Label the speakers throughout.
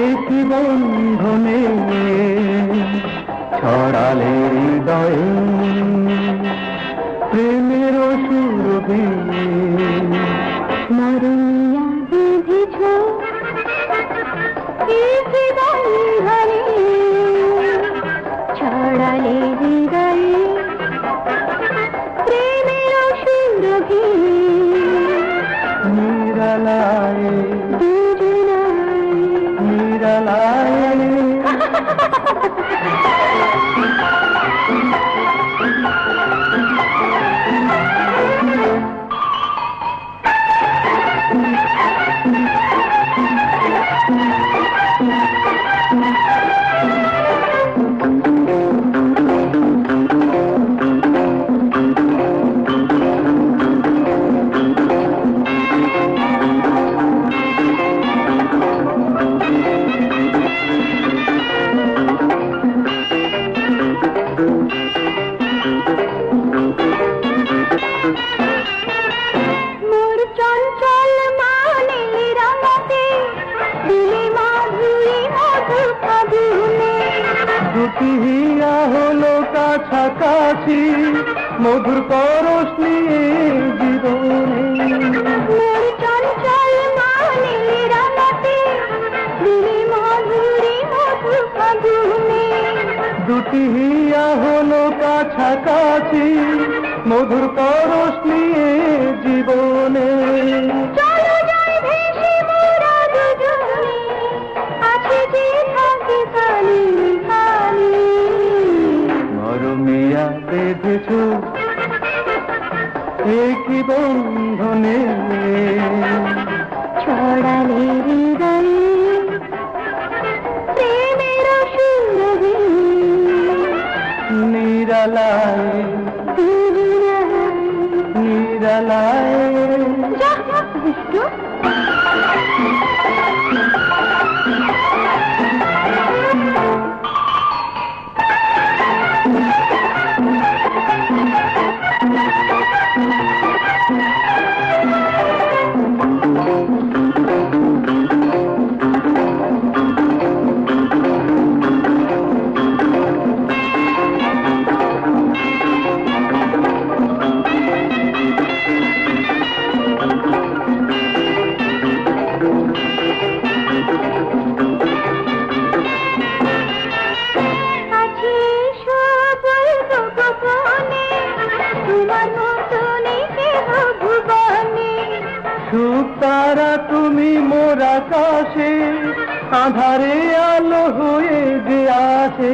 Speaker 1: একই বন্ধনে ছড়ালে হৃদয়ে প্রেমের সুরভি
Speaker 2: মরুমিয়া বিধিছ। Thank you.
Speaker 1: দুটি হিয়া হলো কাছাকাছি মধুর পরশ নিয়ে জীবনে।
Speaker 2: মানে
Speaker 1: দুটি হিয়া হলো কাছাকাছি মধুর পরশ নিয়ে জীবনে। বেঁধেছ একই বন্ধনে
Speaker 2: ছড়ালে হৃদয়ে প্রেমের সুরভি।
Speaker 1: নিরালায় নিরালায়।
Speaker 2: বিষ্ণু
Speaker 1: সুখ তারা তুমি মোর আকাশে আধারে আলো হয়ে যে আসে।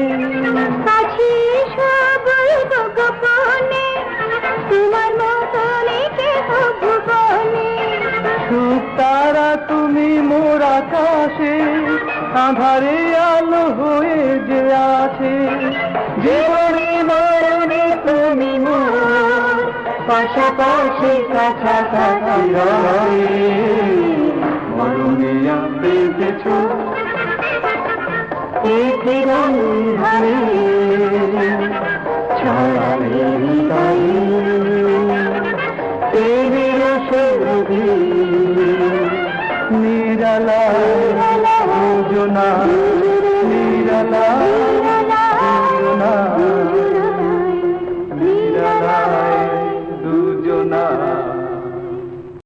Speaker 2: সবল গোপনে তোমার ভুবনে
Speaker 1: সুখ তারা তুমি মোর আকাশে আধারে আলো হয়ে যে আছে জীবনে মরণে পাশাপাশি কাছাকাছি রয়ে। ছড়ালে সুরভি নিরালায়। যোজনা নিরালায়। যোজনা